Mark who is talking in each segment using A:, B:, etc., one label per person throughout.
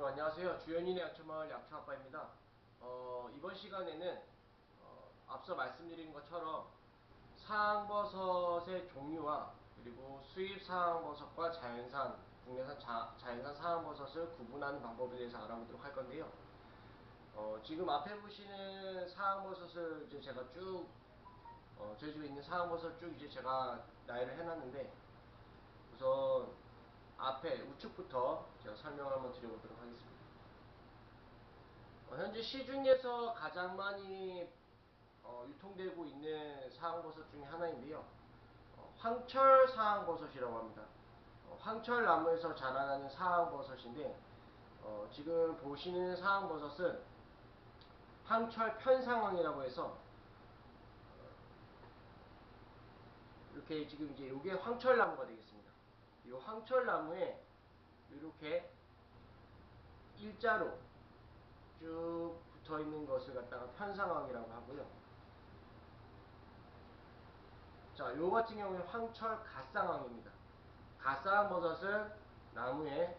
A: 여러분 안녕하세요. 주연인의 약초마을 약초아빠입니다. 어, 이번 시간에는 어, 앞서 말씀드린 것처럼 상황버섯의 종류와 그리고 수입 상황버섯과 자연산, 국내산 자, 자연산 상황버섯을 구분하는 방법에 대해서 알아보도록 할 건데요. 어, 지금 앞에 보시는 상황버섯을 이제 제가 쭉 어, 저희 집에 있는 상황버섯 쭉 이제 제가 나열을 해놨는데 우선 앞에 우측부터 제가 설명을 한번 드려보도록 하겠습니다. 어, 현재 시중에서 가장 많이 어, 유통되고 있는 사항버섯 중에 하나인데요. 어, 황철 사항버섯이라고 합니다. 어, 황철 나무에서 자라나는 사항버섯인데 어, 지금 보시는 사항버섯은 황철 편상황이라고 해서 어, 이렇게 지금 이제 이게 황철 나무가 되겠습니다. 이 황철나무에 이렇게 일자로 쭉 붙어 있는 것을 갖다가 편상황이라고 하고요. 자, 요 같은 경우에 황철 갓상황입니다. 갓상황 버섯은 나무에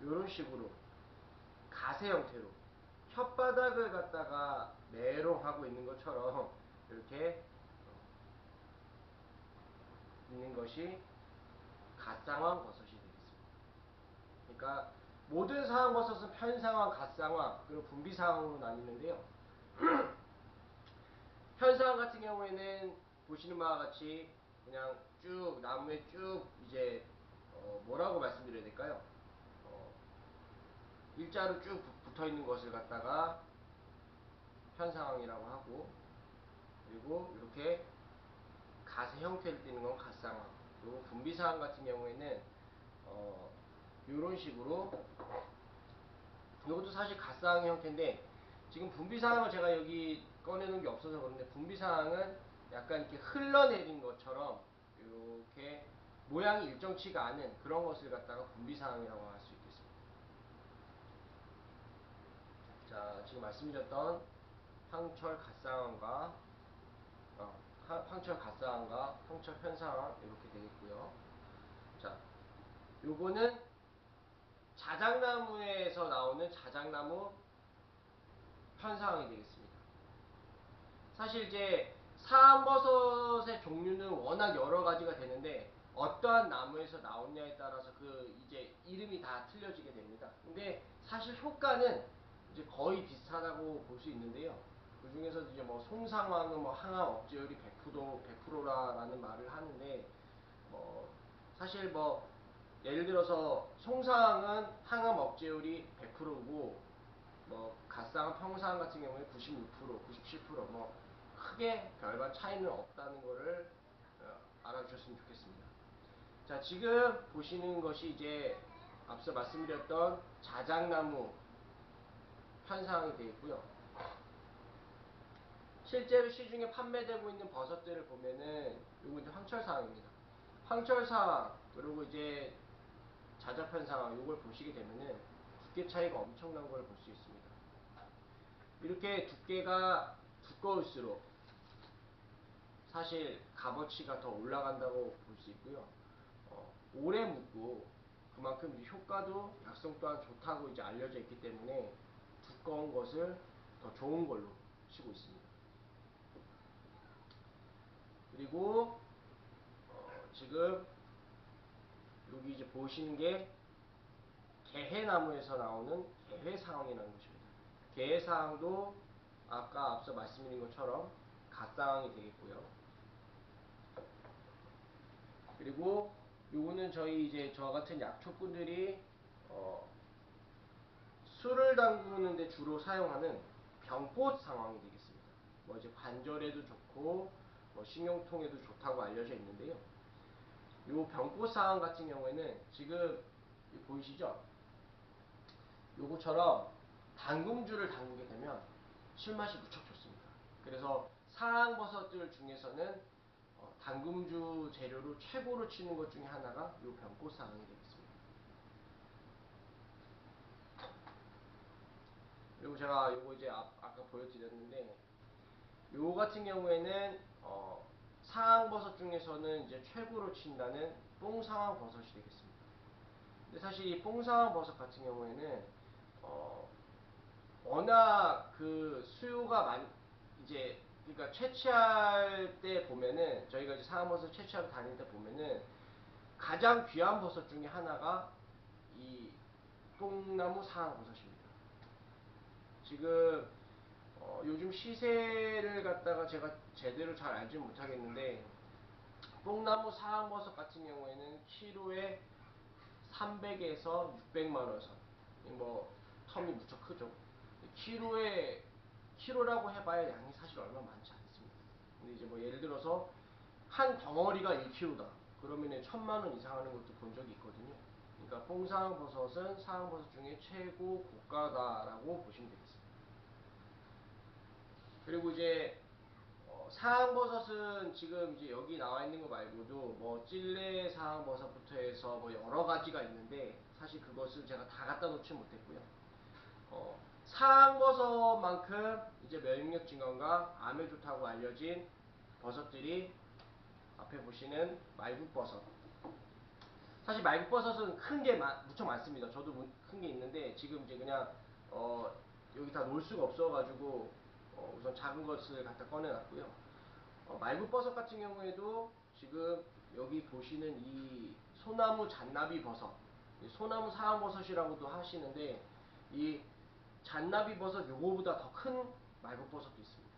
A: 이런 식으로 가세 형태로 혓바닥을 갖다가 메롱하고 있는 것처럼 이렇게 있는 것이 갓상황 버섯이 되겠습니다. 그러니까 모든 상황 버섯은 편상황, 갓상황, 그리고 분비상황으로 나뉘는데요. 편상황 같은 경우에는 보시는 바와 같이 그냥 쭉 나무에 쭉 이제 어 뭐라고 말씀드려야 될까요? 어 일자로 쭉 붙어 있는 것을 갖다가 편상황이라고 하고 그리고 이렇게 가세 형태를 띠는 건 갓상황. 그리고 분비상황 같은 경우에는 어 이런 식으로 이것도 사실 갓상황 형태인데 지금 분비상황을 제가 여기 꺼내놓은 게 없어서 그런데 분비상황은 약간 이렇게 흘러내린 것처럼 이렇게 모양이 일정치가 않은 그런 것을 갖다가 분비상황이라고 할 수 있겠습니다. 자, 지금 말씀드렸던 황철 어, 황철 갓상황과 황철 편상황 이렇게 되겠고요. 자, 요거는 자작나무에서 나오는 자작나무 편상황이 되겠습니다. 사실 이제 사암버섯의 종류는 워낙 여러 가지가 되는데 어떠한 나무에서 나오냐에 따라서 그 이제 이름이 다 틀려지게 됩니다. 근데 사실 효과는 이제 거의 비슷하다고 볼 수 있는데요. 그 중에서도 이제 뭐 송상황은 뭐 항암 억제율이 100% 100%라는 말을 하는데 뭐 사실 뭐 예를 들어서 송상은 항암 억제율이 100%고 뭐 갓상은 평상 같은 경우에 96%, 97%뭐 크게 별반 차이는 없다는 것을 어, 알아주셨으면 좋겠습니다. 자 지금 보시는 것이 이제 앞서 말씀드렸던 자작나무 현상이 되겠고요. 실제로 시중에 판매되고 있는 버섯들을 보면은 요거 이제 황철사항입니다. 황철사항 그리고 이제 자작편상항 요걸 보시게 되면은 두께 차이가 엄청난 걸 볼 수 있습니다. 이렇게 두께가 두꺼울수록 사실 값어치가 더 올라간다고 볼 수 있고요. 어, 오래 묵고 그만큼 효과도 약성 또한 좋다고 이제 알려져 있기 때문에 두꺼운 것을 더 좋은 걸로 치고 있습니다. 그리고 어, 지금 여기 이제 보시는 게 개해나무에서 나오는 개해상황이라는 것입니다. 개해상황도 아까 앞서 말씀드린 것처럼 갓상황이 되겠고요. 그리고 요거는 저희 이제 저와 같은 약초꾼들이 어, 술을 담그는데 주로 사용하는 병꽃 상황이 되겠습니다. 뭐 이제 관절에도 좋고 뭐 신경통에도 좋다고 알려져 있는데요. 요 병꽃 상황 같은 경우에는 지금 보이시죠? 요거처럼 당금주를 담그게 되면 술맛이 무척 좋습니다. 그래서 사항버섯들 중에서는 어, 당금주 재료로 최고로 치는 것 중에 하나가 요 병꽃 상황이 되겠습니다. 그리고 제가 요거 이제 아, 까 보여드렸는데 요 같은 경우에는 어, 상황버섯 중에서는 이제 최고로 친다는 뽕상황버섯이 되겠습니다. 근데 사실 이 뽕상황버섯 같은 경우에는 어, 워낙 그 수요가 많 이제 그러니까 채취할 때 보면은 저희가 이제 상황버섯 채취하러 다닐 때 보면은 가장 귀한 버섯 중에 하나가 이 뽕나무 상황버섯입니다. 지금 어, 요즘 시세를 갖다가 제가 제대로 잘 알지 못하겠는데 뽕나무 상황버섯 같은 경우에는 키로에 300에서 600만 원 선. 뭐 텀이 무척 크죠. 키로에 키로라고 해봐야 양이 사실 얼마 많지 않습니다. 근데 이제 뭐 예를 들어서 한 덩어리가 1kg다. 그러면은 천만 원 이상 하는 것도 본 적이 있거든요. 그러니까 뽕상버섯은 상버섯 중에 최고 고가다라고 보시면 되겠습니다. 그리고 이제 어, 사항버섯은 지금 이제 여기 나와 있는 거 말고도 뭐 찔레 사항버섯부터 해서 뭐 여러 가지가 있는데 사실 그것을 제가 다 갖다 놓지 못했고요. 어, 사항버섯만큼 이제 면역력 증강과 암에 좋다고 알려진 버섯들이 앞에 보시는 말국버섯. 사실 말국버섯은 큰 게 무척 많습니다. 저도 큰 게 있는데 지금 이제 그냥 어, 여기 다 놓을 수가 없어가지고 어, 우선 작은 것을 갖다 꺼내놨고요. 어, 말국버섯 같은 경우에도 지금 여기 보시는 이 소나무 잔나비 버섯, 소나무 사항버섯이라고도 하시는데 이 잔나비 버섯 요거보다 더 큰 말국버섯도 있습니다.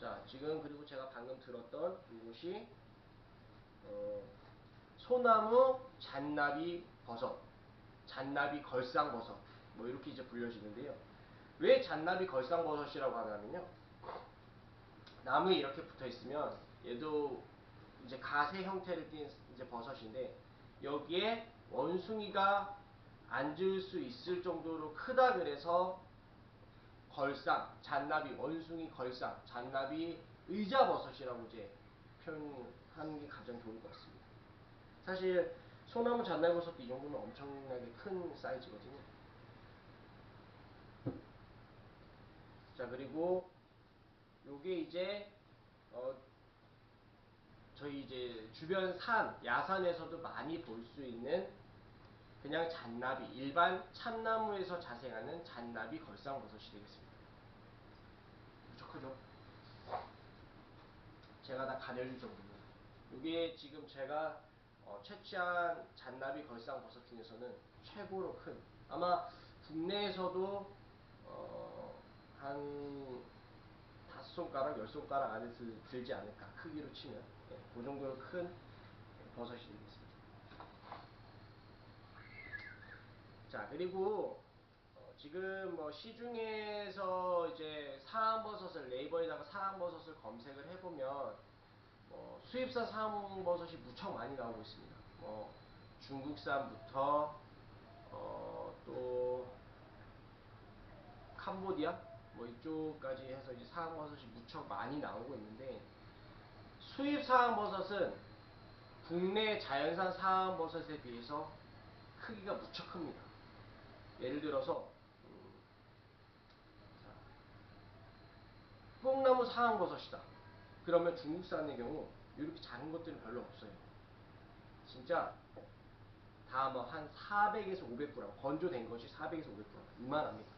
A: 자, 지금 그리고 제가 방금 들었던 이곳이 어, 소나무 잔나비 버섯, 잔나비 걸상버섯 뭐 이렇게 이제 불려지는데요. 왜 잔나비 걸상버섯이라고 하냐면요. 나무에 이렇게 붙어 있으면 얘도 이제 가세 형태를 띈 이제 버섯인데 여기에 원숭이가 앉을 수 있을 정도로 크다 그래서 걸상, 잔나비, 원숭이 걸상, 잔나비 의자버섯이라고 이제 표현하는 게 가장 좋을 것 같습니다. 사실 소나무 잔나비버섯도 이 정도면 엄청나게 큰 사이즈거든요. 자 그리고 요게 이제 어 저희 이제 주변 산, 야산에서도 많이 볼 수 있는 그냥 잔나비, 일반 참나무에서 자생하는 잔나비 걸상버섯이 되겠습니다. 무척 크죠? 제가 다 가려줄 정도입니다. 이게 지금 제가 어, 채취한 잔나비 걸상버섯 중에서는 최고로 큰 아마 국내에서도 어, 한 다섯 손가락, 열 손가락 안에 들, 지 않을까 크기로 치면 네, 그 정도로 큰 버섯이 되겠습니다. 자 그리고 어, 지금 뭐 시중에서 이제 사항버섯을 네이버에다가 사항버섯을 검색을 해보면 뭐 수입산 사항버섯이 무척 많이 나오고 있습니다. 뭐 중국산부터 어, 또 캄보디아 뭐 이쪽까지 해서 이제 사항버섯이 무척 많이 나오고 있는데 수입 사항버섯은 국내 자연산 사항버섯에 비해서 크기가 무척 큽니다. 예를 들어서 음, 뽕나무 사항버섯이다. 그러면 중국산의 경우 이렇게 작은 것들은 별로 없어요. 진짜 다 뭐 한 400에서 500g 건조된 것이 400에서 500g 이만합니다.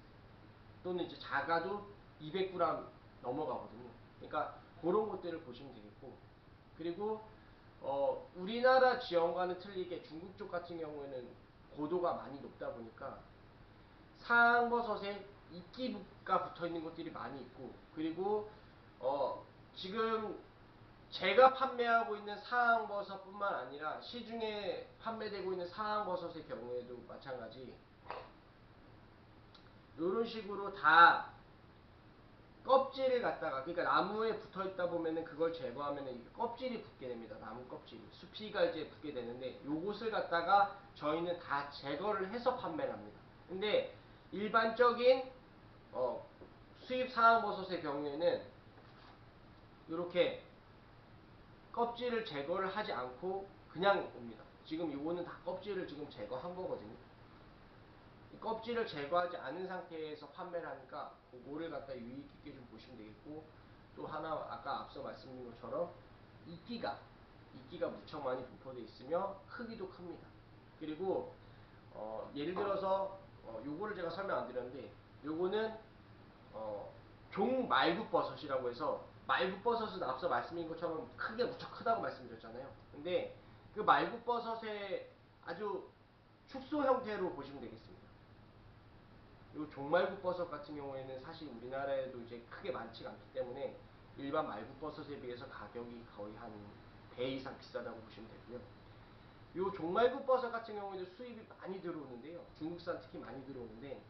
A: 또는 이제 작아도 200g 넘어가거든요. 그러니까 그런 것들을 보시면 되겠고 그리고 어, 우리나라 지형과는 틀리게 중국 쪽 같은 경우에는 고도가 많이 높다 보니까 상버섯에 이끼가 붙어 있는 것들이 많이 있고 그리고 어, 지금 제가 판매하고 있는 사항버섯뿐만 아니라 시중에 판매되고 있는 사항버섯의 경우에도 마찬가지 이런 식으로 다 껍질을 갖다가 그러니까 나무에 붙어 있다 보면은 그걸 제거하면은 껍질이 붙게 됩니다. 나무 껍질이 수피가 이제 붙게 되는데 요것을 갖다가 저희는 다 제거를 해서 판매를 합니다. 근데 일반적인 어, 수입 사항버섯의 경우에는 이렇게 껍질을 제거를 하지 않고 그냥 옵니다. 지금 요거는 다 껍질을 지금 제거한 거거든요. 껍질을 제거하지 않은 상태에서 판매를 하니까 그거를 갖다 유의 깊게 좀 보시면 되겠고 또 하나 아까 앞서 말씀드린 것처럼 이끼가 이끼가 무척 많이 분포되어 있으며 크기도 큽니다. 그리고 어, 예를 들어서 어, 요거를 제가 설명 안 드렸는데 요거는 어, 종말국버섯이라고 해서 말국버섯은 앞서 말씀드린 것처럼 크게 무척 크다고 말씀드렸잖아요. 근데 그 말국버섯의 아주 축소 형태로 보시면 되겠습니다. 이 종말국버섯 같은 경우에는 사실 우리나라에도 이제 크게 많지가 않기 때문에 일반 말국버섯에 비해서 가격이 거의 한 배 이상 비싸다고 보시면 되고요. 이 종말국버섯 같은 경우에도 수입이 많이 들어오는데요. 중국산 특히 많이 들어오는데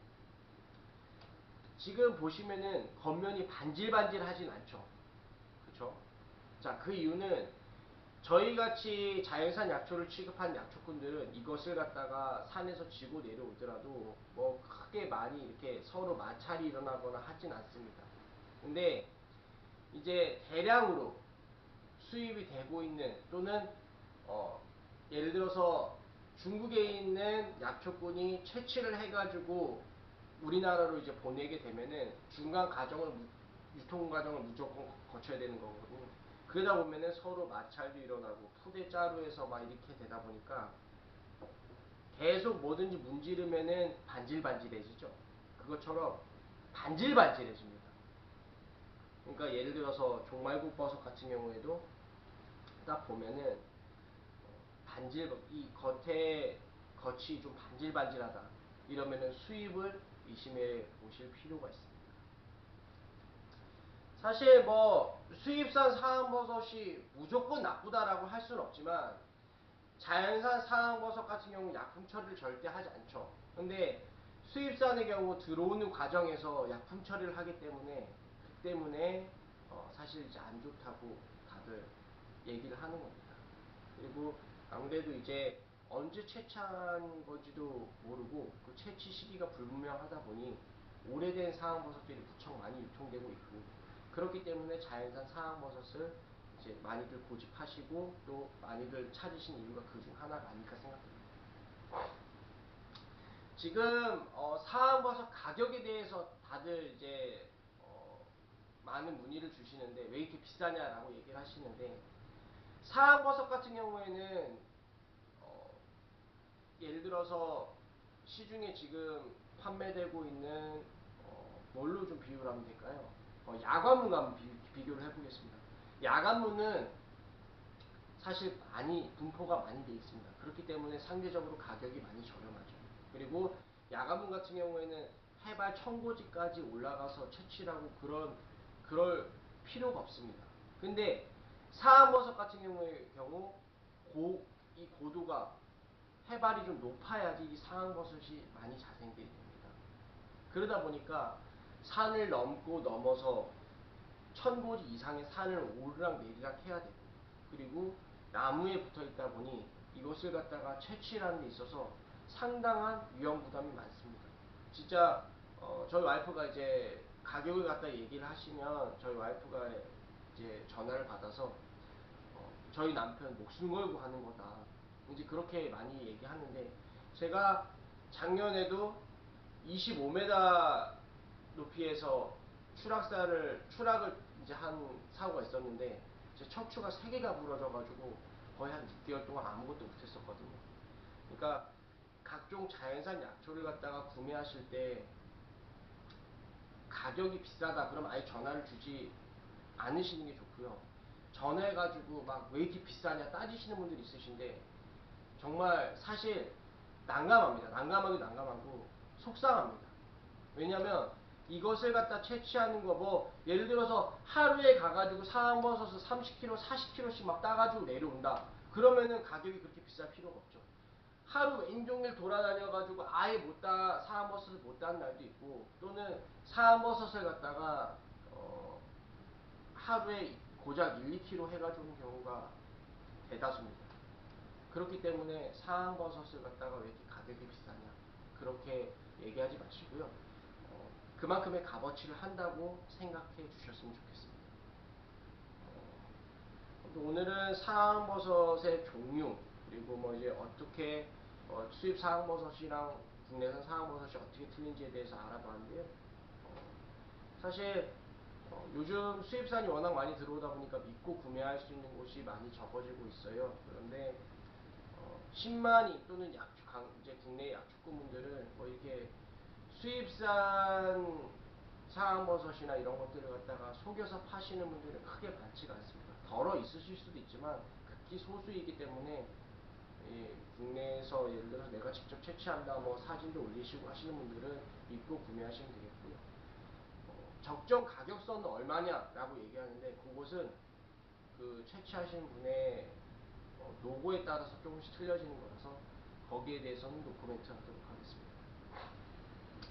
A: 지금 보시면은 겉면이 반질반질 하진 않죠. 그렇죠? 자, 그 이유는 저희 같이 자연산 약초를 취급한 약초꾼들은 이것을 갖다가 산에서 지고 내려오더라도 뭐 크게 많이 이렇게 서로 마찰이 일어나거나 하진 않습니다. 근데 이제 대량으로 수입이 되고 있는 또는 어 예를 들어서 중국에 있는 약초꾼이 채취를 해가지고 우리나라로 이제 보내게 되면은 중간 과정을 유통 과정을 무조건 거쳐야 되는 거거든요. 그러다 보면은 서로 마찰도 일어나고 푸대 자루에서 막 이렇게 되다 보니까 계속 뭐든지 문지르면은 반질반질해지죠. 그것처럼 반질반질해집니다. 그러니까 예를 들어서 종말국 버섯 같은 경우에도 딱 보면은 반질 이 겉에 겉이 좀 반질반질하다 이러면은 수입을 의심해 보실 필요가 있습니다. 사실 뭐 수입산 사항버섯이 무조건 나쁘다라고 할 수는 없지만 자연산 사항버섯 같은 경우 약품 처리를 절대 하지 않죠. 근데 수입산의 경우 들어오는 과정에서 약품 처리를 하기 때문에 그 때문에 어 사실 이제 안 좋다고 다들 얘기를 하는 겁니다. 그리고 아무래도 이제 언제 채취한 건지도 모르고 그 채취 시기가 불분명하다 보니 오래된 사항버섯들이 무척 많이 유통되고 있고 그렇기 때문에 자연산 사항버섯을 이제 많이들 고집하시고 또 많이들 찾으신 이유가 그 중 하나가 아닐까 생각합니다. 지금 어, 사항버섯 가격에 대해서 다들 이제 어, 많은 문의를 주시는데 왜 이렇게 비싸냐라고 얘기를 하시는데 사항버섯 같은 경우에는 어, 예를 들어서 시중에 지금 판매되고 있는 어, 뭘로 좀 비교를 하면 될까요? 어, 야관문과 한번 비, 교를 해보겠습니다. 야관문은 사실 많이 분포가 많이 되어 있습니다. 그렇기 때문에 상대적으로 가격이 많이 저렴하죠. 그리고 야간문 같은 경우에는 해발 청고지까지 올라가서 채취하고 그런 그럴 필요가 없습니다. 근데 사암버섯 같은 경우의 경우 고, 이 고도가 해발이 좀 높아야지 이 상황버섯이 많이 자생되게 됩니다. 그러다 보니까 산을 넘고 넘어서 천고지 이상의 산을 오르락 내리락 해야 되고 그리고 나무에 붙어 있다 보니 이것을 갖다가 채취라는 데 있어서 상당한 위험 부담이 많습니다. 진짜 어, 저희 와이프가 이제 가격을 갖다 얘기를 하시면 저희 와이프가 이제 전화를 받아서 어, 저희 남편 목숨 걸고 하는 거다. 이제 그렇게 많이 얘기하는데 제가 작년에도 25m 높이에서 추락사를 추락을 이제 한 사고가 있었는데 제 척추가 3개가 부러져 가지고 거의 한 6개월 동안 아무것도 못 했었거든요. 그러니까 각종 자연산 약초를 갖다가 구매하실 때 가격이 비싸다 그럼 아예 전화를 주지 않으시는 게 좋고요. 전화해가지고 막 왜 이렇게 비싸냐 따지시는 분들이 있으신데 정말 사실 난감합니다. 난감하기 난감하고 속상합니다. 왜냐면 이것을 갖다 채취하는 거 뭐 예를 들어서 하루에 가가지고 사항버섯을 30kg, 40kg씩 막 따가지고 내려온다. 그러면은 가격이 그렇게 비쌀 필요가 없죠. 하루 왼종일 돌아다녀가지고 아예 못 따, 사암버섯을 못 따는 날도 있고 또는 사암버섯을 갖다가 어, 하루에 고작 1, 2kg 해가지고 오는 경우가 대다수입니다. 그렇기 때문에 사암버섯을 갖다가 왜 이렇게 가격이 비싸냐 그렇게 얘기하지 마시고요. 어, 그만큼의 값어치를 한다고 생각해 주셨으면 좋겠습니다. 어, 오늘은 사암버섯의 종류 그리고 뭐 이제 어떻게 어, 수입 사항버섯이랑 국내산 사항버섯이 어떻게 틀린지에 대해서 알아봤는데요. 어, 사실 어, 요즘 수입산이 워낙 많이 들어오다 보니까 믿고 구매할 수 있는 곳이 많이 적어지고 있어요. 그런데 어, 10만이 또는 약주, 강, 이제 국내 약축구분들은 뭐 이렇게 수입산 상황버섯이나 이런 것들을 갖다가 속여서 파시는 분들은 크게 많지가 않습니다. 덜어 있으실 수도 있지만 극히 소수이기 때문에 이 국내에서 예를 들어서 내가 직접 채취한다 뭐 사진도 올리시고 하시는 분들은 믿고 구매하시면 되겠고요. 어, 적정 가격선은 얼마냐라고 얘기하는데 그곳은 그 채취하신 분의 어, 노고에 따라서 조금씩 틀려지는 거라서 거기에 대해서는 노코멘트 하도록 하겠습니다.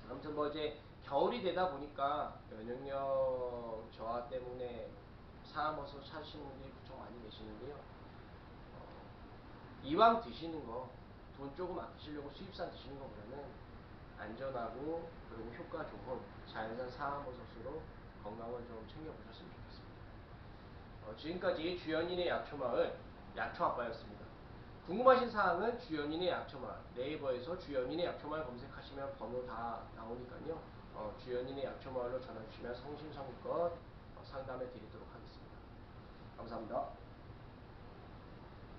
A: 아무튼 뭐 이제 겨울이 되다 보니까 면역력 저하 때문에 사암버섯 찾으시는 분들이 부쩍 많이 계시는데요. 어, 이왕 드시는 거 돈 조금 아끼시려고 수입산 드시는 것보다는 안전하고 그리고 효과 좋은 자연산 사암버섯으로 건강을 좀 챙겨보셨으면 좋겠습니다. 어, 지금까지 주연인의 약초마을 약초아빠였습니다. 궁금하신 사항은 주연인의 약초마을 네이버에서 주연인의 약초마을 검색하시면 번호 다 나오니까요. 어, 주연인의 약초마을로 전화 주시면 성심성의껏 어, 상담해 드리도록 하겠습니다. 감사합니다.